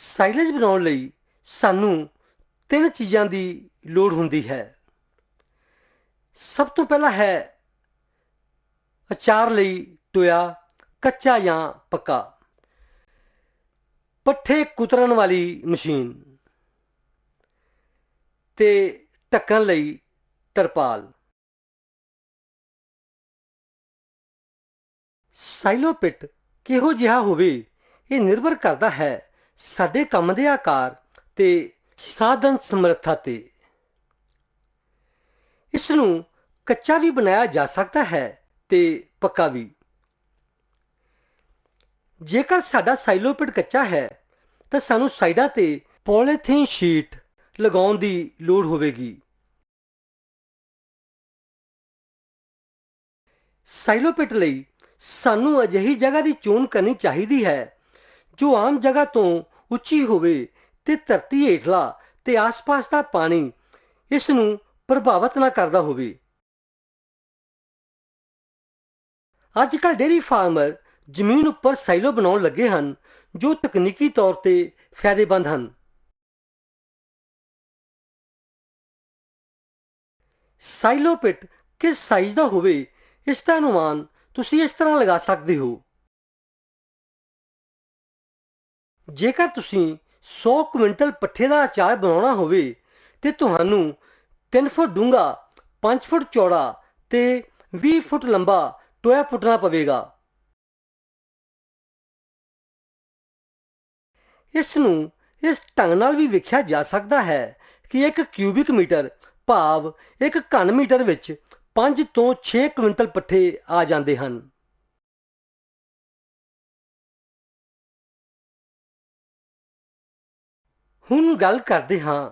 Silage ਬਣਾਉਣ ਲਈ ਸਾਨੂੰ ਤਿੰਨ ਚੀਜ਼ਾਂ ਦੀ ਲੋੜ ਹੁੰਦੀ ਹੈ। ਸਭ ਤੋਂ ਪਹਿਲਾਂ ਹੈ ਅਚਾਰ ਲਈ ਟੋਇਆ ਕੱਚਾ ਜਾਂ ਪੱਕਾ। ਪੱਠੇ ਕੁਤਰਨ ਵਾਲੀ ਮਸ਼ੀਨ। ਤੇ ਢੱਕਣ ਲਈ ਤਰਪਾਲ। ਸਾਈਲੋਪਿਟ ਕਿਹੋ ਜਿਹਾ ਹੋਵੇ, ਇਹ ਨਿਰਭਰ ਕਰਦਾ ਹੈ ਸਾਡੇ ਕੰਮ ਦੇ ਆਕਾਰ ਤੇ ਸਾਧਨ ਸਮਰੱਥਾ ਤੇ। ਇਸ ਨੂੰ ਕੱਚਾ ਵੀ ਬਣਾਇਆ ਜਾ ਸਕਦਾ ਹੈ ਤੇ ਪੱਕਾ ਵੀ। ਜੇਕਰ ਸਾਡਾ ਸਾਈਲੋ ਕੱਚਾ ਹੈ, ਤਾਂ ਸਾਨੂੰ ਸਾਈਡਾਂ ਤੇ ਪੋਲੀਥੀਨ ਸ਼ੀਟ ਲਗਾਉਣ ਦੀ ਲੋੜ ਹੋਵੇਗੀ। ਸਾਈਲੋ ਲਈ ਸਾਨੂੰ ਅਜਿਹੀ ਜਗ੍ਹਾ ਦੀ ਚੋਣ ਕਰਨੀ ਚਾਹੀਦੀ ਹੈ, ਜੋ ਆਮ ਜਗ੍ਹਾ ਤੋਂ ਉੱਚੀ ਹੋਵੇ ਤੇ ਧਰਤੀ ਹੇਠਲਾ ਤੇ ਆਸ-ਪਾਸ ਦਾ ਪਾਣੀ ਇਸ ਨੂੰ ਪ੍ਰਭਾਵਿਤ ਨਾ ਕਰਦਾ ਹੋਵੇ। ਅੱਜ ਕੱਲ੍ਹ ਡੇਰੀ ਫਾਰਮਰ ਜ਼ਮੀਨ ਉੱਪਰ ਸਾਈਲੋ ਬਣਾਉਣ ਲੱਗੇ ਹਨ, ਜੋ ਤਕਨੀਕੀ ਤੌਰ ਤੇ ਫਾਇਦੇਮੰਦ ਹਨ। ਸਾਈਲੋ ਪਿਟ ਕਿਸ ਸਾਈਜ਼ ਦਾ ਹੋਵੇ, ਇਸ ਦਾ ਅਨੁਮਾਨ ਤੁਸੀਂ ਇਸ ਤਰ੍ਹਾਂ ਲਗਾ ਸਕਦੇ ਹੋ। ਜੇਕਰ ਤੁਸੀਂ 100 ਕੁਇੰਟਲ ਪੱਠੇ ਦਾ ਅਚਾਰ ਬਣਾਉਣਾ ਹੋਵੇ, ਤੇ ਤੁਹਾਨੂੰ 3 ਫੁੱਟ ਡੂੰਘਾ 5 ਫੁੱਟ ਚੌੜਾ ਤੇ 20 ਫੁੱਟ ਲੰਬਾ ਟੋਇਆ ਪੁੱਟਣਾ ਪਵੇਗਾ। ਇਸ ਨੂੰ ਇਸ ਢੰਗ ਨਾਲ ਵੀ ਵੇਖਿਆ ਜਾ ਸਕਦਾ ਹੈ ਕਿ ਇੱਕ ਕਿਊਬਿਕ ਮੀਟਰ ਭਾਵ ਇੱਕ ਘਨ ਮੀਟਰ ਵਿੱਚ 5 ਤੋਂ 6 ਕੁਇੰਟਲ ਪੱਠੇ ਆ ਜਾਂਦੇ ਹਨ। ਹੁਣ ਗੱਲ ਕਰਦੇ ਹਾਂ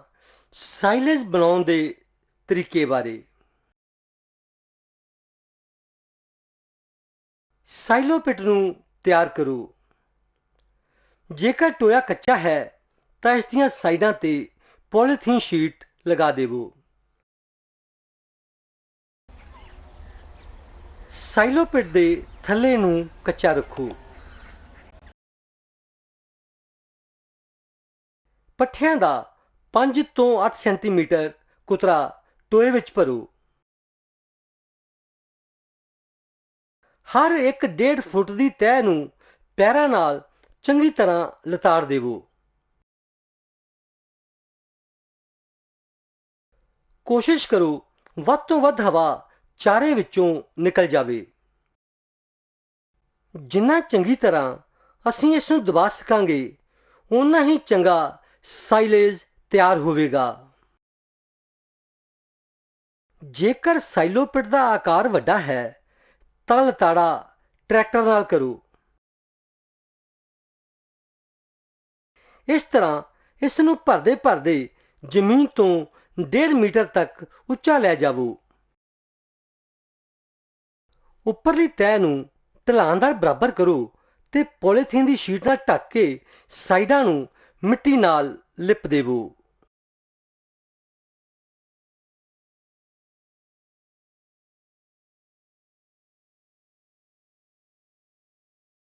ਸਾਈਲੇਜ ਬਣਾਉਣ ਦੇ ਤਰੀਕੇ ਬਾਰੇ। ਸਾਈਲੋਪਿਟ ਨੂੰ ਤਿਆਰ ਕਰੋ। ਜੇਕਰ ਟੋਇਆ ਕੱਚਾ ਹੈ, ਤਾਂ ਇਸ ਦੀਆਂ ਸਾਈਡਾਂ ਤੇ ਪੋਲੀਥੀਨ ਸ਼ੀਟ ਲਗਾ ਦੇਵੋ। ਸਾਈਲੋਪਿਟ ਦੇ ਥੱਲੇ ਨੂੰ ਕੱਚਾ ਰੱਖੋ। ਪੱਠਿਆਂ ਦਾ 5 ਤੋਂ 8 ਸੈਂਟੀਮੀਟਰ ਕੁਤਰਾ ਟੋਏ ਵਿੱਚ ਭਰੋ। ਹਰ ਇੱਕ 1.5 ਫੁੱਟ ਦੀ ਤਹਿ ਨੂੰ ਪੈਰਾਂ ਨਾਲ ਚੰਗੀ ਤਰ੍ਹਾਂ ਲਤਾੜ ਦੇਵੋ। ਕੋਸ਼ਿਸ਼ ਕਰੋ ਵੱਧ ਤੋਂ ਵੱਧ ਹਵਾ ਚਾਰੇ ਵਿੱਚੋਂ ਨਿਕਲ ਜਾਵੇ। ਜਿੰਨਾ ਚੰਗੀ ਤਰ੍ਹਾਂ ਅਸੀਂ ਇਸ ਨੂੰ ਦਬਾ ਸਕਾਂਗੇ ਉਨਾ ਹੀ ਚੰਗਾ ਸਾਈਲੇਜ ਤਿਆਰ ਹੋਵੇਗਾ। ਜੇਕਰ ਸਾਈਲੋਪਿਟ ਦਾ ਆਕਾਰ ਵੱਡਾ ਹੈ, ਤਾਂ ਲਤਾੜਾ ਟਰੈਕਟਰ ਨਾਲ ਕਰੋ। ਇਸ ਤਰ੍ਹਾਂ ਇਸ ਨੂੰ ਭਰਦੇ ਭਰਦੇ ਜ਼ਮੀਨ ਤੋਂ 1.5 ਮੀਟਰ ਤੱਕ ਉੱਚਾ ਲੈ ਜਾਵੋ। ਉੱਪਰਲੀ ਤਹਿ ਨੂੰ ਢਲਾਨ ਦਾ ਬਰਾਬਰ ਕਰੋ ਤੇ ਪੋਲੀਥੀਨ ਦੀ ਸ਼ੀਟ ਨਾਲ ਢੱਕ ਕੇ ਸਾਈਡਾਂ ਨੂੰ ਮਿੱਟੀ ਨਾਲ ਲਿਪ ਦੇਵੋ।